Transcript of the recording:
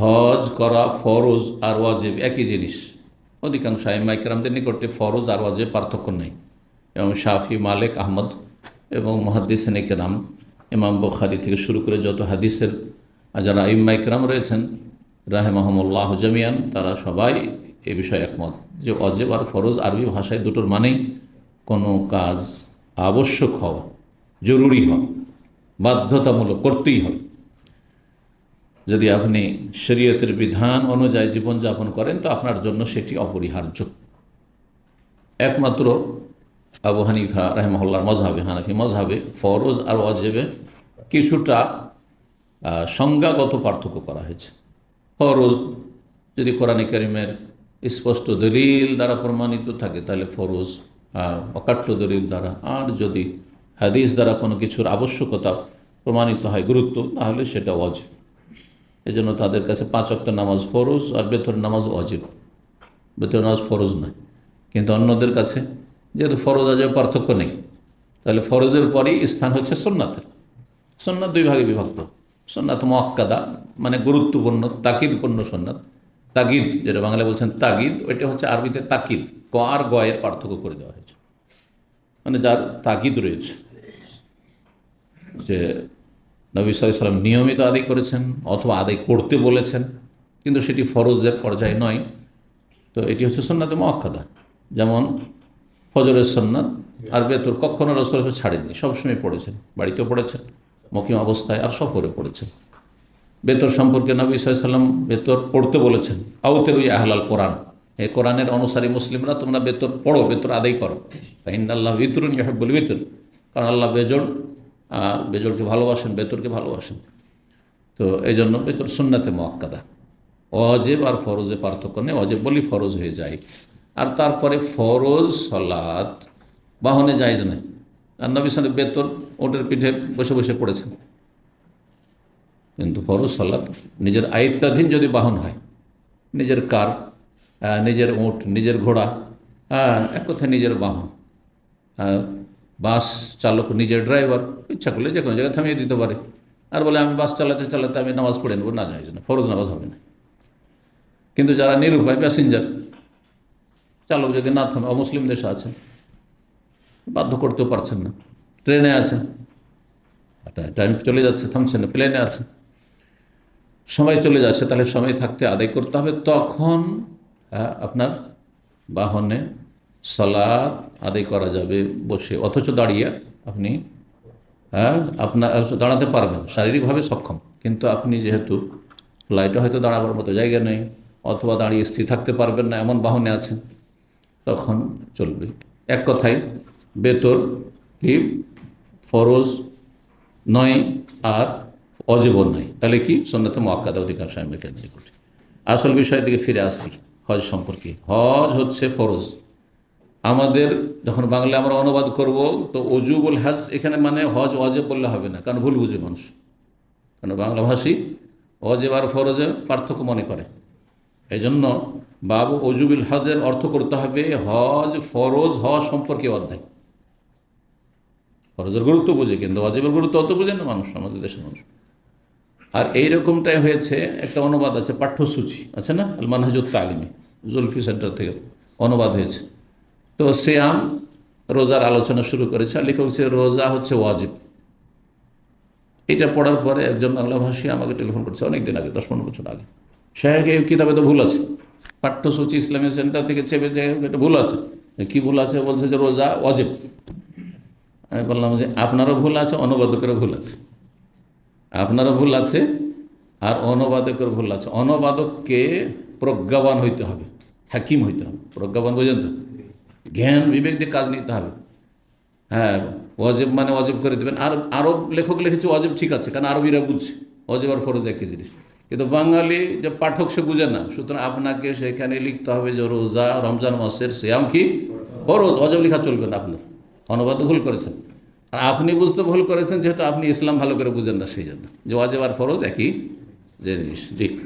হজ করা ফরজ আর ওয়াজেব একই জিনিস। অধিকাংশ আইমাইকরামদের নিকটে ফরজ আর ওয়াজেব পার্থক্য নেই। এবং শাফি, মালিক, আহমদ এবং মহাদ্দিসেন কেরাম ইমাম বখারি থেকে শুরু করে যত হাদিসের যারা ইম্মাইকরাম রয়েছেন, রাহেমাহমুল্লাহ জামিয়ান, তারা সবাই এ বিষয়ে একমত যে অজেব আর ফরজ আরবি ভাষায় দুটোর মানেই কোনো কাজ আবশ্যক হওয়া, জরুরি হওয়া, বাধ্যতামূলক করতেই হবে। যদি আপনি শরীয়তের বিধান অনুযায়ী জীবনযাপন করেন, তো আপনার জন্য সেটি অপরিহার্য। একমাত্র আবু হানিফা রাহমহল্লার মজহাবে হানাফি মজহাবে ফরজ আর অজেবে কিছুটা সংজ্ঞাগত পার্থক্য করা হয়েছে। ফরজ যদি কোরআন করিমের স্পষ্ট দলিল দ্বারা প্রমাণিত থাকে, তাহলে ফরজ অকাট্য দলিল দ্বারা। আর যদি হাদিস দ্বারা কোনো কিছুর আবশ্যকতা প্রমাণিত হয় গুরুত্ব, তাহলে সেটা অজেব এই জন্য তাদের কাছে পাঁচ অক্ট নামাজ ফরজ আর বেতর নামাজ অজেব বেতর নামাজ ফরজ নয়। কিন্তু অন্যদের কাছে যেহেতু ফরজ আজেব পার্থক্য নেই, তাহলে ফরজের পরেই স্থান হচ্ছে সোননাথের সোননাথ দুই ভাগে বিভক্ত। সোননাথ মক্কাদা মানে গুরুত্বপূর্ণ, তাকিদপূর্ণ সোননাথ তাগিদ যেটা বাংলায় বলছেন তাগিদ ওইটা হচ্ছে আরবিতে তাকিদ। ক আর গয়ের পার্থক্য করে দেওয়া হয়েছে। মানে যার তাগিদ রয়েছে, যে নবী সাল্লাম নিয়মিত আদায় করেছেন অথবা আদায় করতে বলেছেন। কিন্তু সেটি ফরজের পর্যায়ে নয়। তো এটি হচ্ছে সন্ন্যাতে মহাক্ষাদা যেমন ফজরের সন্ন্যাত আর বেতর কখনো রসল ছাড়েননি, সবসময় পড়েছেন, বাড়িতেও পড়েছেন, মকিম অবস্থায় আর সফরে পড়েছেন। বেতর সম্পর্কে নবী সাল্লাম বেতর পড়তে বলেছেন আউতের ওই আহলাল কোরআন এই কোরআনের অনুসারী মুসলিমরা, তোমরা বেতর পড়ো, বেতর আদায় করো। তাই আল্লাহ বিতরুন ইহাবুল বিতর কারণ আল্লাহ আর বেজলকে ভালোবাসেন বেতরকে ভালোবাসেন। তো এই জন্য বেতর সুন্নাতে মোয়াক্কাদা। অজেব আর ফরজে পার্থক্য নেই অজেব বলি ফরজ হয়ে যায়। আর তারপরে ফরজ সলাৎ বাহনে যাইজ নাই। আর নবী সালে বেতর ওটের পিঠে বসে বসে পড়েছেন। কিন্তু ফরজ সালাত নিজের আয়ত্তাধীন যদি বাহন হয় নিজের কার নিজের উঁট নিজের ঘোড়া হ্যাঁ, এক কথায় নিজের বাহন বাস চালক নিজের ড্রাইভার, ইচ্ছা করলে যে কোনো জায়গায় থামিয়ে দিতে পারে। আর বলে, আমি বাস চালাতে চালাতে আমি নামাজ পড়ে নেব। না যায় না ফরজ নামাজ হবে না। কিন্তু যারা নিরুপায় প্যাসেঞ্জার, চালক যদি না থামে, অমুসলিম দেশে আছেন, বাধ্য করতেও পারছেন না। ট্রেনে আছেন টাইম চলে যাচ্ছে থামছে না, প্লেনে আছে সময় চলে যাচ্ছে, তাহলে সময় থাকতে আদায় করতে হবে। তখন আপনার বাহনে সালাদ আদায় করা যাবে বসে, অথচ দাঁড়িয়ে আপনি হ্যাঁ আপনার দাঁড়াতে পারবেন, শারীরিকভাবে সক্ষম। কিন্তু আপনি যেহেতু ফ্লাইটে হয়তো দাঁড়াবার মতো জায়গা নেই, অথবা দাঁড়িয়ে স্থির থাকতে পারবেন না, এমন বাহনে আছেন, তখন চলবে। এক কথায় বেতর কি ফরজ নয় আর অজীবন নয়। তাহলে কি? সন্ন্যত মোয়াক্কাদা অধিকার সাহেবের কেন্দ্রে করছে আসল বিষয়ের দিকে ফিরে আসি, হজ সম্পর্কে। হজ হচ্ছে ফরজ। আমাদের যখন বাংলা আমরা অনুবাদ করব, তো অজুবুল হাজ এখানে মানে হজ অজেব বললে হবে না, কারণ ভুল বুঝে মানুষ। কারণ বাংলা ভাষী অজেব আর ফরজে পার্থক্য মনে করে। এই জন্য বাবু অজুবুল হজের অর্থ করতে হবে হজ ফরজ হজ সম্পর্কে অধ্যায়। ফরজের গুরুত্ব বুঝে, কিন্তু অজেবের গুরুত্ব অত বুঝে না মানুষ, আমাদের দেশের মানুষ। আর এই রকমটাই হয়েছে, একটা অনুবাদ আছে, পাঠ্যসূচি, আছে না? আল মানহাজুত তালিমি, জুলফি সেন্টার থেকে অনুবাদ হয়েছে। তো শ্যাম রোজার আলোচনা শুরু করেছে। আর লেখক হচ্ছে, রোজা হচ্ছে ওয়াজিব। এটা পড়ার পরে একজন বাংলা ভাষী আমাকে টেলিফোন করছে অনেক দিন আগে, দশ পনেরো বছর আগে। সাহেব এই কিতাবে তো ভুল আছে। পাঠ্যসূচি, ইসলামী সেন্টার থেকে চেপে যে এটা ভুল আছে। কী ভুল আছে? বলছে যে, রোজা অজেব আমি বললাম যে, আপনারও ভুল আছে, অনুবাদকেরও ভুল আছে। আপনারও ভুল আছে আর অনুবাদকের ভুল আছে। অনুবাদককে প্রজ্ঞাবান হইতে হবে, হাকিম হইতে হবে। প্রজ্ঞাবান বোঝেন তো? জ্ঞান বিবেক দিয়ে কাজ নিতে হবে। হ্যাঁ অজেব মানে অজেব করে দেবেন। আর আরব লেখক লিখেছে অজেব ঠিক আছে, কারণ আরবিরা বুঝছে। অজেব আর ফরজ একই জিনিস। কিন্তু বাঙালি যে পাঠক সে বুঝে না। সুতরাং আপনাকে সেখানে লিখতে হবে যে রোজা, রমজান মাসের শ্যাম কি? ফরজ। অজেব লেখা চলবে না আপনার। অনুবাদ ভুল করেছেন। আর আপনি বুঝতে ভুল করেছেন, যেহেতু আপনি ইসলাম ভালো করে বুঝেন না, সেই জন্য। যে অজেব আর ফরজ একই জিনিস। জি।